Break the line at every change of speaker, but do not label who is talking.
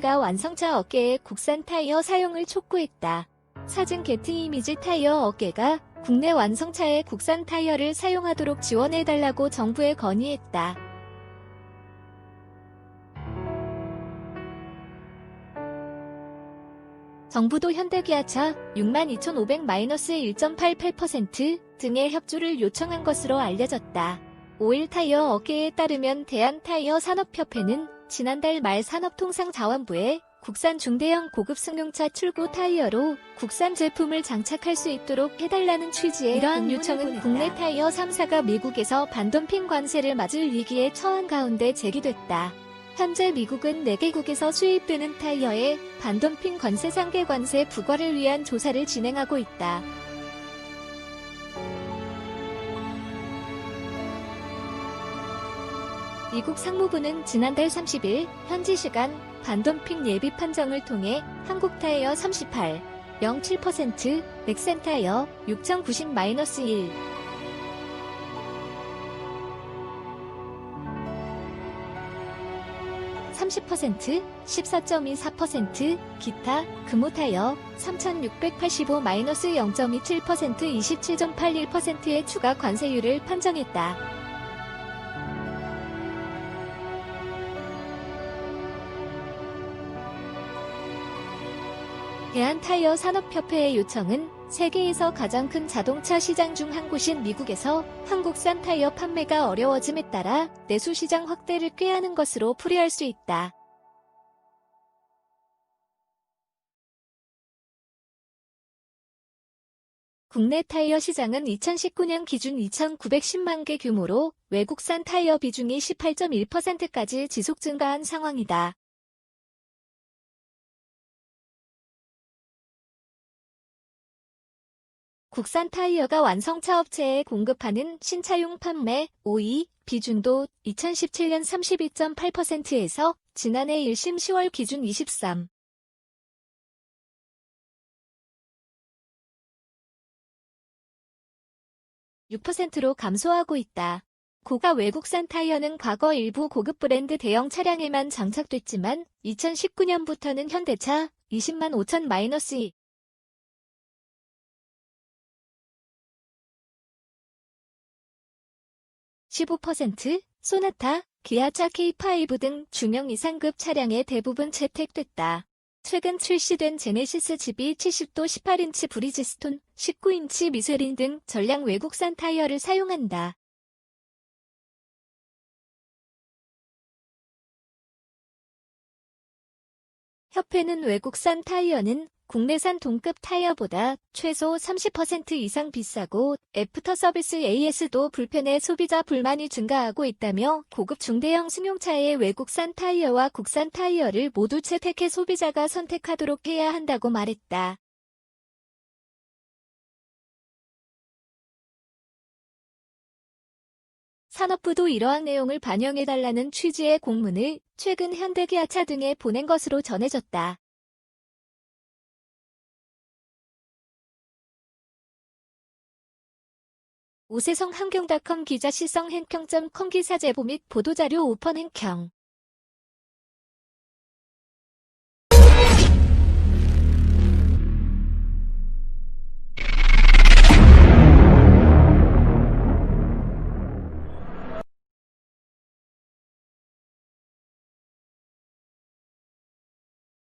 업계가 완성차 업계의 국산 타이어 사용을 촉구했다. 사진 게트 이미지 타이어 업계가 국내 완성차의 국산 타이어를 사용하도록 지원해달라고 정부에 건의했다. 정부도 현대기아차 62,500-1.88% 등의 협조를 요청한 것으로 알려졌다. 오일 타이어 업계에 따르면 대한타이어 산업협회는 지난달 말 산업통상자원부에 국산 중대형 고급 승용차 출고 타이어로 국산 제품을 장착할 수 있도록 해달라는 취지의 이러한 요청은 국내 타이어 3사가 미국에서 반덤핑 관세를 맞을 위기에 처한 가운데 제기됐다. 현재 미국은 4개국에서 수입되는 타이어의 반덤핑 관세 상계 관세 부과를 위한 조사를 진행하고 있다. 미국 상무부는 지난달 30일 현지 시간 반덤핑 예비 판정을 통해 한국 타이어 38, 0.7%, 넥센 타이어 6,090-1, 30%, 14.24%, 기타, 금호 타이어 3,685-0.27%, 27.81%의 추가 관세율을 판정했다. 대한타이어 산업협회의 요청은 세계에서 가장 큰 자동차 시장 중 한 곳인 미국에서 한국산 타이어 판매가 어려워짐에 따라 내수 시장 확대를 꾀하는 것으로 풀이할 수 있다. 국내 타이어 시장은 2019년 기준 2,910만 개 규모로 외국산 타이어 비중이 18.1%까지 지속 증가한 상황이다. 국산 타이어가 완성차 업체에 공급하는 신차용 판매 5위 비중도 2017년 32.8%에서 지난해 1심 10월 기준 23. 6%로 감소하고 있다. 고가 외국산 타이어는 과거 일부 고급 브랜드 대형 차량에만 장착됐지만 2019년부터는 현대차 20만 5천 마이너스 15%, 소나타, 기아차 K5 등 중형 이상급 차량에 대부분 채택됐다. 최근 출시된 제네시스 GB 70도 18인치 브리지스톤, 19인치 미쉐린 등 전량 외국산 타이어를 사용한다. 협회는 외국산 타이어는 국내산 동급 타이어보다 최소 30% 이상 비싸고 애프터 서비스 AS도 불편해 소비자 불만이 증가하고 있다며 고급 중대형 승용차의 외국산 타이어와 국산 타이어를 모두 채택해 소비자가 선택하도록 해야 한다고 말했다. 산업부도 이러한 내용을 반영해달라는 취지의 공문을 최근 현대기아차 등에 보낸 것으로 전해졌다. 오세성 한경닷컴 기자 시성 행평점 컴 기사 제보 및 보도자료 오펀 행평